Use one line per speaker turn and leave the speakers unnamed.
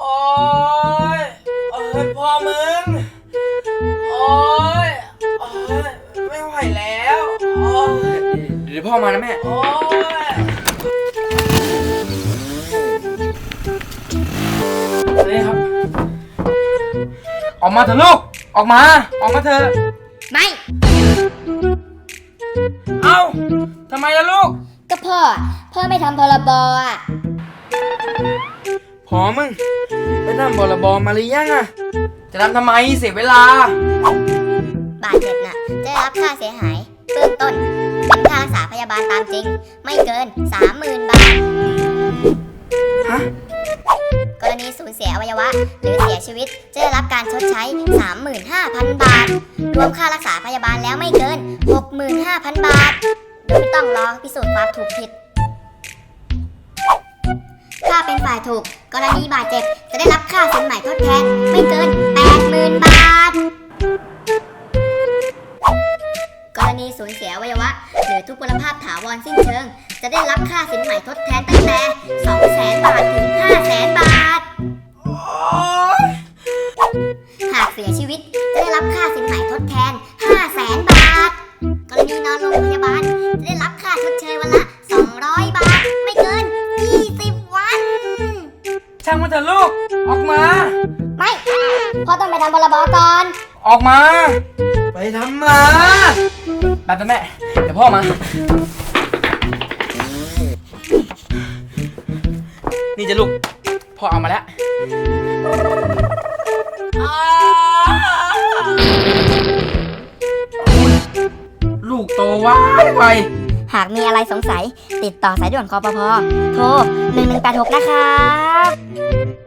โอ้ยโอ้ยพ่อมึง โอ้ยโอ้ยไม่ไหวแล้ว โอ้ย
เดี๋ยวพ่อมานะแม่
โอ้ย
นี่ครับ ออกมาเถอะลูก ออกมา ออกมาเถอะ
ไม่
เอ้าทำไมล่ะลูก
ก็พ่อ พ่อไม่ทำพรบอะ
พอมึงไปทำบรบมาหรือยังอะจะทำทำไมเสียเวลา
บาดเจ็บน่ะจะได้รับค่าเสียหายเบื้องต้น เป็นค่ารักษาพยาบาลตามจริง ไม่เกิน 30,000 บาท
ฮะ
กรณีสูญเสียอวัยวะ หรือเสียชีวิต จะได้รับการชดใช้ 35,000 บาท รวมค่ารักษาพยาบาลแล้วไม่เกิน 65,000 บาท โดยไม่ต้องรอพิสูจน์ความถูกผิดายถูก กรณีบาดเจ็บ จะได้รับค่าสินใหม่ทดแทน ไม่เกิน 80,000 บาท กรณีสูญเสียอวัยวะ หรือทุพพลภาพถาวรสิ้นเชิง จะได้รับค่าสินใหม่ทดแทนตั้งแต่200,000 บาทถึง 500,000 บาท หากเสียชีวิต จะได้รับค่าสินใหม่ทดแทน
ออกมา
ไม่พ่อต้องไปทำพรบก่อน
ออกมา
ไปทำมา
แบบนั้นแม่ เดี๋ยวพ่อมา นี่จะลูก พ่อเอามาแล้วลูกโตไว้ไว
หากมีอะไรสงสัย ติดต่อสายด่วนคอปพโทร1186 นะครับ